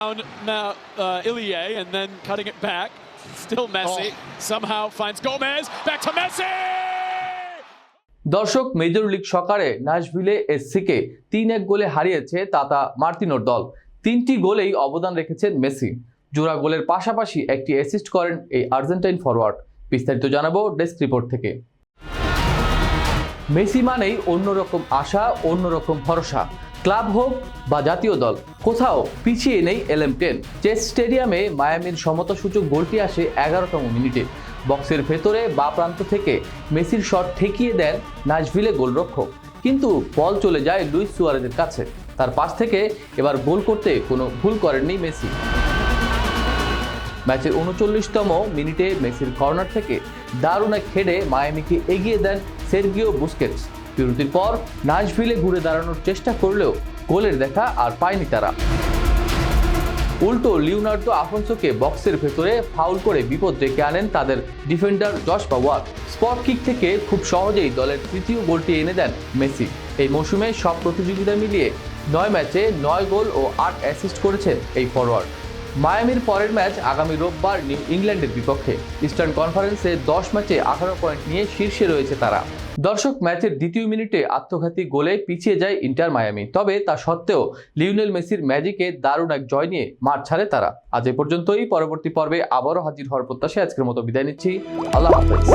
down now uh, Ilie and then cutting it back. Still Messi. Oh. Somehow finds Gomez. Back to Messi. দর্শক major league সকারে নাশভিলে এসসিকে তিন এক গোলে হারিয়েছে তাতা মার্তিনোর দল তিনটি গোলেই অবদান রেখেছেন মেসি জোড়া গোলের পাশাপাশি একটি অ্যাসিস্ট করেন এই আর্জেন্টাইন ফরওয়ার্ড বিস্তারিত জানাব ডেস্ক রিপোর্ট থেকে মেসি মানেই অন্যরকম আশা অন্যরকম ভরসা ক্লাব হোক বা জাতীয় দল, কোথাও পিছিয়ে নেই এলএম টেন। চেস স্টেডিয়ামে মায়ামির সমতা সমতাসূচক গোলটি আসে এগারোতম মিনিটে। বক্সের ভেতরে বা প্রান্ত থেকে মেসির শট ঠেকিয়ে দেন নাজভিলে গোলরক্ষক। কিন্তু বল চলে যায় লুইস সুয়ারেজের কাছে। তার পাশ থেকে এবার গোল করতে কোনো ভুল করেননি মেসি। ম্যাচের উনচল্লিশতম মিনিটে মেসির কর্নার থেকে দারুণ এক মায়ামিকে এগিয়ে দেন সের্গিও বুস্কেটস। বিরতির পর নাশভিলে ঘুরে দাঁড়ানোর চেষ্টা করলেও গোলের দেখা আর পায়নি তারা। উল্টো লিওনার্দো আফনসোকে বক্সের ভেতরে ফাউল করে বিপদ ডেকে আনেন তাদের ডিফেন্ডার জশ পাওয়ার স্পট কিক থেকে খুব সহজেই দলের তৃতীয় গোলটি এনে দেন মেসি। এই মৌসুমে সব প্রতিযোগিতা মিলিয়ে নয় ম্যাচে নয় গোল ও আট অ্যাসিস্ট করেছেন এই ফরওয়ার্ড মায়ামির পরের ম্যাচ আগামী রোববার নিউ ইংল্যান্ডের বিপক্ষে। ইস্টার্ন কনফারেন্সে দশ ম্যাচে আঠারো পয়েন্ট নিয়ে শীর্ষে রয়েছে তারা। দর্শক, ম্যাচের দ্বিতীয় মিনিটে আত্মঘাতী গোলে পিছিয়ে যায় ইন্টার মায়ামি, তবে তা সত্ত্বেও লিওনেল মেসির ম্যাজিকে দারুণ এক জয় নিয়ে মাঠ ছাড়ে তারা। আজ এ পর্যন্তই, পরবর্তী পর্বে আবারও হাজির হওয়ার প্রত্যাশায় আজকের মতো বিদায় নিচ্ছি। আল্লাহ হাফেজ।